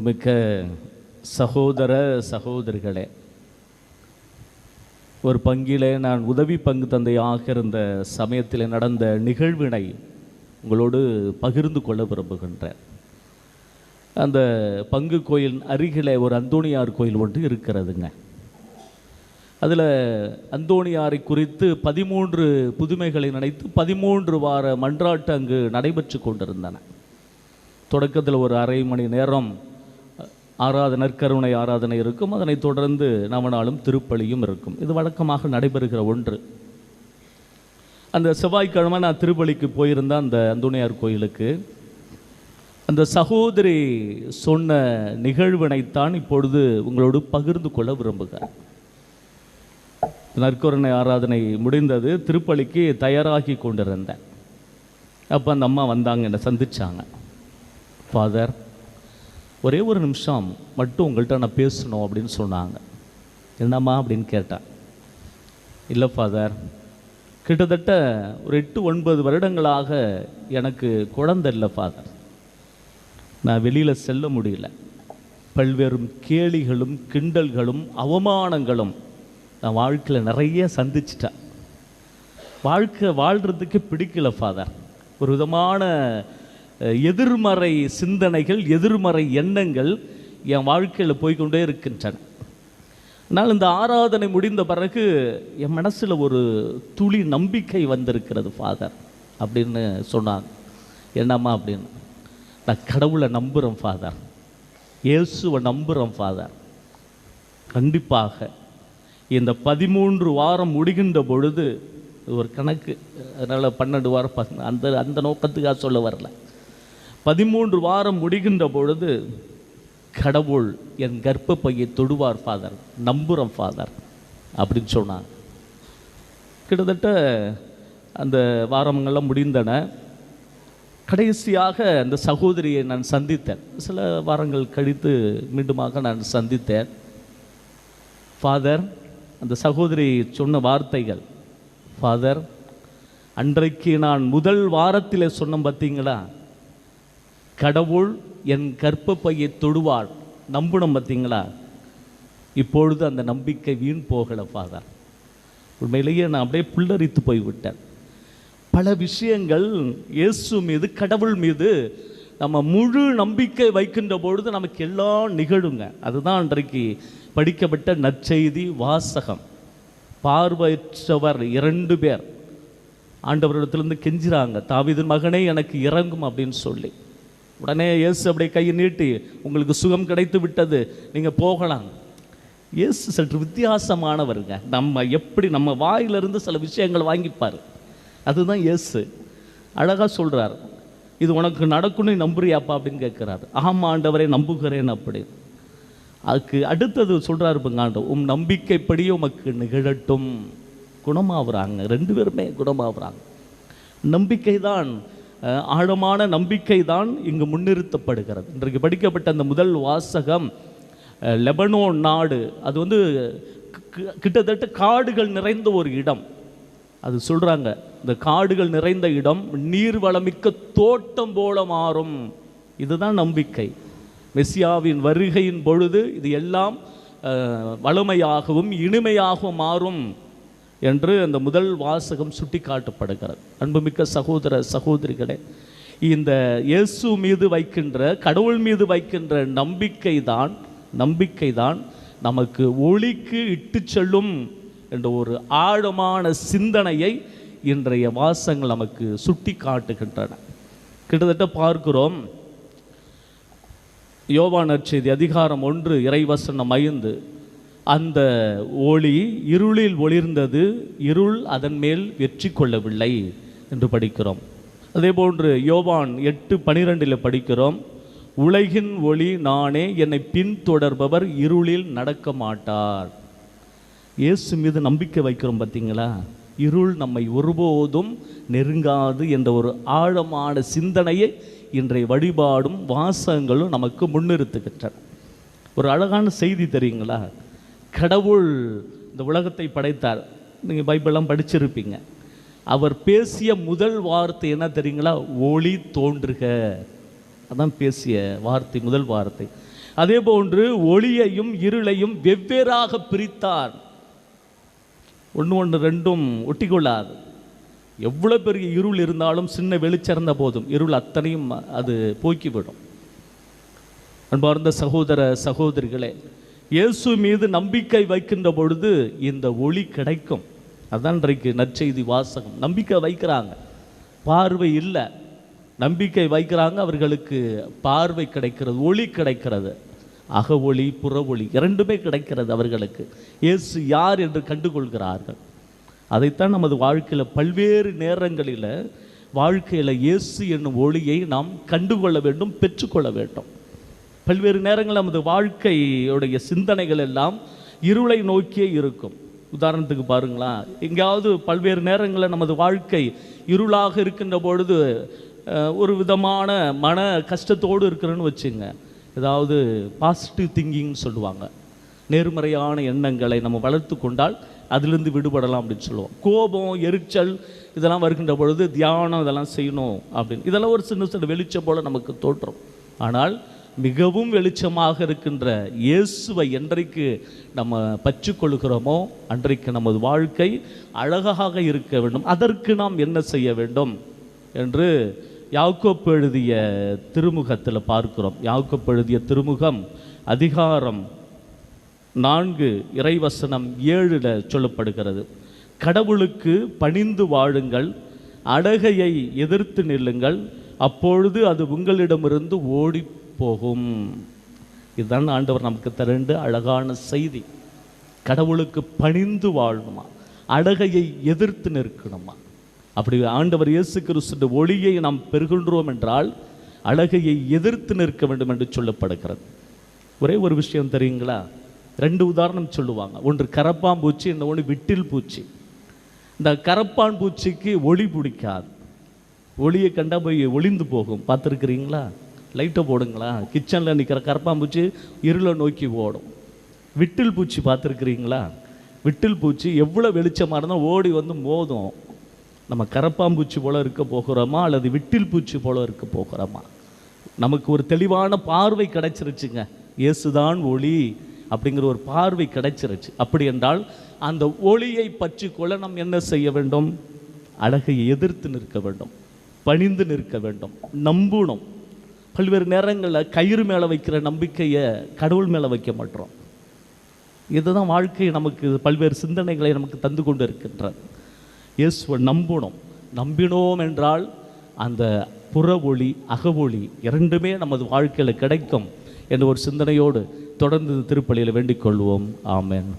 அன்புமிக்க சகோதர சகோதரிகளே ஒரு பங்கிலே நான் உதவி பங்கு தந்தையாக இருந்த சமயத்தில் நடந்த நிகழ்வினை உங்களோடு பகிர்ந்து கொள்ள விரும்புகின்றேன். அந்த பங்கு கோயில் அருகிலே ஒரு அந்தோணியார் கோயில் ஒன்று இருக்கிறதுங்க. அதில் அந்தோணியாரை குறித்து பதிமூன்று புதுமைகளை நினைத்து பதிமூன்று வார மன்றாட்டு அங்கு நடைபெற்று கொண்டிருந்தன. தொடக்கத்தில் ஒரு அரை மணி நேரம் ஆராதனர் நற்கருணை ஆராதனை இருக்கும். அதனைத் தொடர்ந்து நவநாளும் திருப்பலியும் இருக்கும். இது வழக்கமாக நடைபெறுகிற ஒன்று. அந்த செவ்வாய்க்கிழமை நான் திருப்பலிக்கு போயிருந்தேன் அந்த அந்துணையார் கோயிலுக்கு. அந்த சகோதரி சொன்ன நிகழ்வினைத்தான் இப்பொழுது உங்களோடு பகிர்ந்து கொள்ள விரும்புகிறேன். நற்கருணை ஆராதனை முடிந்தது திருப்பலிக்கு தயாராகி கொண்டிருந்தேன். அப்போ அந்த அம்மா வந்தாங்க என்னை சந்திச்சாங்க. ஃபாதர் ஒரே ஒரு நிமிஷம் மட்டும் உங்கள்கிட்ட நான் பேசணும் அப்படின்னு சொன்னாங்க. என்னம்மா அப்படின்னு கேட்டேன் இல்லை ஃபாதர் கிட்டத்தட்ட ஒரு எட்டு ஒன்பது வருடங்களாக எனக்கு குழந்தை இல்லை ஃபாதர் நான் வெளியில் செல்ல முடியல. பல்வேறு கேலிகளும் கிண்டல்களும் அவமானங்களும் நான் வாழ்க்கையில் நிறைய சந்திச்சிட்டேன் வாழ்க்கை வாழ்கிறதுக்கு பிடிக்கல ஃபாதர் ஒரு விதமான எதிர்மறை சிந்தனைகள் எதிர்மறை எண்ணங்கள் என் வாழ்க்கையில் போய்க்கொண்டே இருக்கின்றன. ஆனால் இந்த ஆராதனை முடிந்த பிறகு என் மனசில் ஒரு துளி நம்பிக்கை வந்திருக்கிறது ஃபாதர் அப்படின்னு சொன்னாங்க. என்னம்மா? அப்படின்னு. நான் கடவுளை நம்புகிறேன் ஃபாதர். இயேசுவை நம்புகிறேன் ஃபாதர். கண்டிப்பாக இந்த பதிமூன்று வாரம் முடிகின்ற பொழுது ஒரு கணக்கு. அதனால் பன்னெண்டு வாரம் அந்த அந்த நோக்கத்துக்காக சொல்ல வரல. பதிமூன்று வாரம் முடிகின்ற பொழுது கடவுள் என் கர்ப்பப்பையை தொடுவார் ஃபாதர் நம்புகிறோம் ஃபாதர் அப்படின்னு சொன்னாங்க. கிட்டத்தட்ட அந்த வாரங்கள்லாம் முடிந்தன. கடைசியாக அந்த சகோதரியை நான் சந்தித்தேன். சில வாரங்கள் கழித்து மீண்டுமாக நான் சந்தித்தேன். ஃபாதர் அந்த சகோதரி சொன்ன வார்த்தைகள் ஃபாதர் அன்றைக்கு நான் முதல் வாரத்தில் சொன்னேன் பார்த்தீங்களா கடவுள் என் கற்பப்பையை தொடுவார். நம்பணும் பார்த்தீங்களா? இப்பொழுது அந்த நம்பிக்கை வீண் போகலை ஃபாதர் உண்மையிலேயே நான் அப்படியே புல்லரித்து போய்விட்டேன். பல விஷயங்கள் இயேசு மீது கடவுள் மீது நம்ம முழு நம்பிக்கை வைக்கின்ற பொழுது நமக்கு எல்லாம் நிகழுங்க. அதுதான் அன்றைக்கு படிக்கப்பட்ட நற்செய்தி வாசகம். பார்வையற்றவர் இரண்டு பேர். ஆண்டவரிடத்திலிருந்து கெஞ்சுறாங்க தாவிதன் மகனே எனக்கு இறங்கும் அப்படின்னு சொல்லி. உடனே இயேசு அப்படியே கையை நீட்டி உங்களுக்கு சுகம் கிடைத்து விட்டது நீங்கள் போகலாம். இயேசு சற்று வித்தியாசமானவருங்க. நம்ம எப்படி நம்ம வாயிலிருந்து சில விஷயங்கள் வாங்கிப்பார். அதுதான் இயேசு. அழகாக சொல்கிறார் இது உனக்கு நடக்குன்னு நம்புறியாப்பா? அப்படின்னு கேட்குறாரு. ஆமா ஆண்டவரை நம்புகிறேன் அப்படி. அதுக்கு அடுத்தது சொல்கிறார் பாருங்க ஆண்டவர் உம் நம்பிக்கைப்படி உமக்கு நிகழட்டும். குணமாகறாங்க ரெண்டு பேருமே குணமாகறாங்க நம்பிக்கை தான் ஆழமான நம்பிக்கை தான் இங்கு முன்னிறுத்தப்படுகிறது. இன்றைக்கு படிக்கப்பட்ட அந்த முதல் வாசகம் லெபனோ லெபனோன் நாடு அது வந்து கிட்டத்தட்ட காடுகள் நிறைந்த ஒரு இடம். அது சொல்கிறாங்க இந்த காடுகள் நிறைந்த இடம் நீர் வளமிக்க தோட்டம் போல மாறும். இதுதான் நம்பிக்கை. மெஸ்ஸியாவின் வருகையின் பொழுது இது எல்லாம் வளமையாகவும் இனிமையாகவும் மாறும். என்று அந்த முதல் வாசகம் சுட்டி காட்டப்படுகிறது அன்புமிக்க சகோதர சகோதரிகளே இந்த இயேசு மீது வைக்கின்ற கடவுள் மீது வைக்கின்ற நம்பிக்கை தான் நம்பிக்கை தான் நமக்கு ஒளிக்கு இட்டு செல்லும் என்ற ஒரு ஆழமான சிந்தனையை இன்றைய வாசங்கள் நமக்கு சுட்டி காட்டுகின்றன கிட்டத்தட்ட பார்க்கிறோம் யோவான் நற்செய்தி அதிகாரம் ஒன்று இறைவசனம் ஐந்து. அந்த ஒளி இருளில் ஒளிர்ந்தது இருள் அதன் மேல் வெற்றி கொள்ளவில்லை என்று படிக்கிறோம். அதே போன்று யோவான் எட்டு பனிரெண்டில் படிக்கிறோம் உலகின் ஒளி நானே என்னை பின்தொடர்பவர் இருளில் நடக்க மாட்டார். இயேசு மீது நம்பிக்கை வைக்கிறோம் பார்த்தீங்களா இருள் நம்மை ஒருபோதும் நெருங்காது என்ற ஒரு ஆழமான சிந்தனையை இன்றைய வழிபாடும் வாசகங்களும் நமக்கு முன்னிறுத்துகின்றன. ஒரு அழகான செய்தி தெரியுங்களா? கடவுள் இந்த உலகத்தை படைத்தார். நீங்கள் பைபிளெல்லாம் படிச்சிருப்பீங்க. அவர் பேசிய முதல் வார்த்தை என்ன தெரியுங்களா? ஒளி தோன்றுக. அதான் பேசிய வார்த்தை முதல் வார்த்தை. அதே போன்று ஒளியையும் இருளையும் வெவ்வேறாக பிரித்தார். ஒன்று ஒன்று ரெண்டும் ஒட்டிக்கொள்ளாது. எவ்வளோ பெரிய இருள் இருந்தாலும் சின்ன வெளிச்சிறந்த போதும். இருள் அத்தனையும் அது போக்கிவிடும் அன்பார்ந்த சகோதர சகோதரிகளே இயேசு மீது நம்பிக்கை வைக்கின்ற பொழுது இந்த ஒளி கிடைக்கும். அதான் இன்றைக்கு நற்செய்தி வாசகம். நம்பிக்கை வைக்கிறாங்க. பார்வை இல்லை. நம்பிக்கை வைக்கிறாங்க. அவர்களுக்கு பார்வை கிடைக்கிறது ஒளி கிடைக்கிறது. அக ஒளி புற ஒளி இரண்டுமே கிடைக்கிறது அவர்களுக்கு. இயேசு யார் என்று கண்டுகொள்கிறார்கள். அதைத்தான் நமது வாழ்க்கையில் பல்வேறு நேரங்களில் வாழ்க்கையில் இயேசு என்னும் ஒளியை நாம் கண்டுகொள்ள வேண்டும் பெற்றுக்கொள்ள வேண்டும். பல்வேறு நேரங்களில் நமது வாழ்க்கையுடைய சிந்தனைகள் எல்லாம் இருளை நோக்கியே இருக்கும். உதாரணத்துக்கு பாருங்களேன் எங்கேயாவது பல்வேறு நேரங்களில் நமது வாழ்க்கை இருளாக இருக்கின்ற பொழுது ஒரு விதமான மன கஷ்டத்தோடு இருக்கிறேன்னு வச்சுங்க. ஏதாவது பாசிட்டிவ் திங்கிங்னு சொல்லுவாங்க. நேர்மறையான எண்ணங்களை நம்ம வளர்த்து கொண்டால் அதிலிருந்து விடுபடலாம் அப்படின்னு சொல்லுவோம். கோபம் எரிச்சல் இதெல்லாம் வருகின்ற பொழுது தியானம் இதெல்லாம் செய்யணும் அப்படின்னு. இதெல்லாம் ஒரு சின்ன சின்ன வெளிச்சம் போல் நமக்கு தோற்றும் ஆனால் மிகவும் வெளிச்சமாக இருக்கின்ற இயேசுவை என்றைக்கு நம்ம பற்றுக்கொள்கிறோமோ அன்றைக்கு நமது வாழ்க்கை அழகாக இருக்க வேண்டும். அதற்கு நாம் என்ன செய்ய வேண்டும் என்று யாக்கோப்பு எழுதிய திருமுகத்தில் பார்க்கிறோம். யாக்கோப்பு எழுதிய திருமுகம் அதிகாரம் நான்கு இறைவசனம் ஏழில் சொல்லப்படுகிறது. கடவுளுக்கு பணிந்து வாழுங்கள் அடகையை எதிர்த்து நில்லுங்கள் அப்பொழுது அது உங்களிடமிருந்து ஓடி போகும். இதுதான் ஆண்டவர் நமக்கு தரண்டு அழகான செய்தி. கடவுளுக்கு பணிந்து வாழணுமா அழகையை எதிர்த்து நிற்கணுமா? அப்படி ஆண்டவர் இயேசு கிறிஸ்து ஒளியை நாம் பெறுகின்றோம் என்றால் அழகையை எதிர்த்து நிற்க வேண்டும் என்று சொல்லப்படுகிறது. ஒரே ஒரு விஷயம் தெரியுங்களா? ரெண்டு உதாரணம் சொல்லுவாங்க. ஒன்று கரப்பான் பூச்சி இன்னொன்று விட்டில் பூச்சி. இந்த கரப்பான் பூச்சிக்கு ஒளி பிடிக்காது. ஒளியை கண்டா போய் ஒளிந்து போகும். பார்த்துருக்குறீங்களா? லைட்டை போடுங்களா? கிச்சனில் நிற்கிற கரப்பாம்பூச்சி இருளை நோக்கி ஓடும். விட்டில் பூச்சி பார்த்துருக்குறீங்களா? விட்டில் பூச்சி எவ்வளோ வெளிச்சமாக இருந்தால் ஓடி வந்து மோதும். நம்ம கரப்பாம்பூச்சி போல் இருக்க போகிறோமா? அல்லது விட்டில் பூச்சி போல் இருக்க போகிறோமா? நமக்கு ஒரு தெளிவான பார்வை கிடைச்சிருச்சுங்க. இயேசுதான் ஒளி அப்படிங்கிற ஒரு பார்வை கிடைச்சிருச்சு. அப்படி என்றால் அந்த ஒளியை பற்றி கொள்ள நாம் என்ன செய்ய வேண்டும்? அழகை எதிர்த்து நிற்க வேண்டும். பணிந்து நிற்க வேண்டும். நம்பணும். பல்வேறு நேரங்களில் கயிறு மேலே வைக்கிற நம்பிக்கையை கடவுள் மேலே வைக்க மாட்டோம். இதுதான் வாழ்க்கை நமக்கு பல்வேறு சிந்தனைகளை நமக்கு தந்து கொண்டு இருக்கின்றது இயேசுவை நம்பணும். நம்பினோம் என்றால் அந்த புற ஒளி அக ஒளி இரண்டுமே நமது வாழ்க்கையில் கிடைக்கும் என்ற ஒரு சிந்தனையோடு தொடர்ந்து திருப்பள்ளியில் திருப்பலியில் வேண்டிக் கொள்வோம். ஆமேன்.